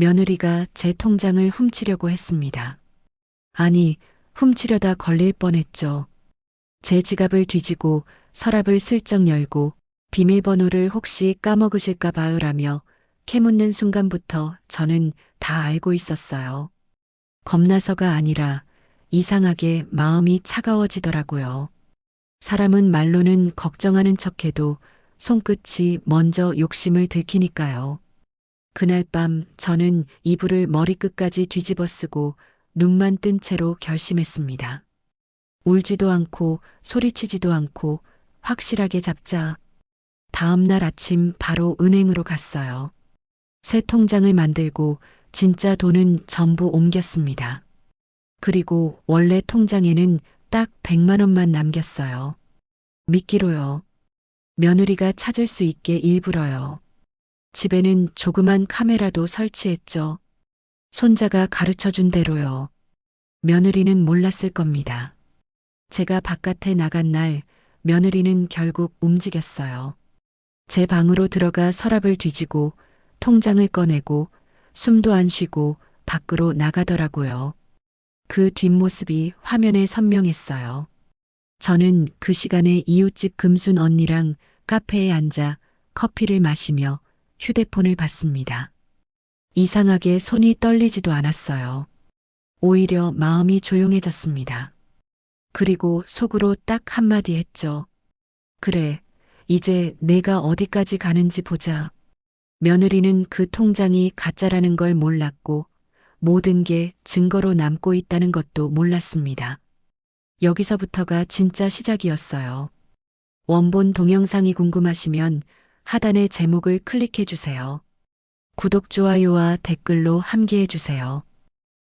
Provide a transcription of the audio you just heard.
며느리가 제 통장을 훔치려고 했습니다. 아니, 훔치려다 걸릴 뻔했죠. 제 지갑을 뒤지고 서랍을 슬쩍 열고 비밀번호를 혹시 까먹으실까 봐요라며 캐묻는 순간부터 저는 다 알고 있었어요. 겁나서가 아니라 이상하게 마음이 차가워지더라고요. 사람은 말로는 걱정하는 척해도 손끝이 먼저 욕심을 들키니까요. 그날 밤 저는 이불을 머리끝까지 뒤집어 쓰고 눈만 뜬 채로 결심했습니다. 울지도 않고 소리치지도 않고 확실하게 잡자. 다음 날 아침 바로 은행으로 갔어요. 새 통장을 만들고 진짜 돈은 전부 옮겼습니다. 그리고 원래 통장에는 딱 100만 원만 남겼어요. 미끼로요. 며느리가 찾을 수 있게 일부러요. 집에는 조그만 카메라도 설치했죠. 손자가 가르쳐 준 대로요. 며느리는 몰랐을 겁니다. 제가 바깥에 나간 날 며느리는 결국 움직였어요. 제 방으로 들어가 서랍을 뒤지고 통장을 꺼내고 숨도 안 쉬고 밖으로 나가더라고요. 그 뒷모습이 화면에 선명했어요. 저는 그 시간에 이웃집 금순 언니랑 카페에 앉아 커피를 마시며 휴대폰을 봤습니다. 이상하게 손이 떨리지도 않았어요. 오히려 마음이 조용해졌습니다. 그리고 속으로 딱 한마디 했죠. 그래, 이제 내가 어디까지 가는지 보자. 며느리는 그 통장이 가짜라는 걸 몰랐고 모든 게 증거로 남고 있다는 것도 몰랐습니다. 여기서부터가 진짜 시작이었어요. 원본 동영상이 궁금하시면 하단의 제목을 클릭해 주세요. 구독, 좋아요와 댓글로 함께 해 주세요.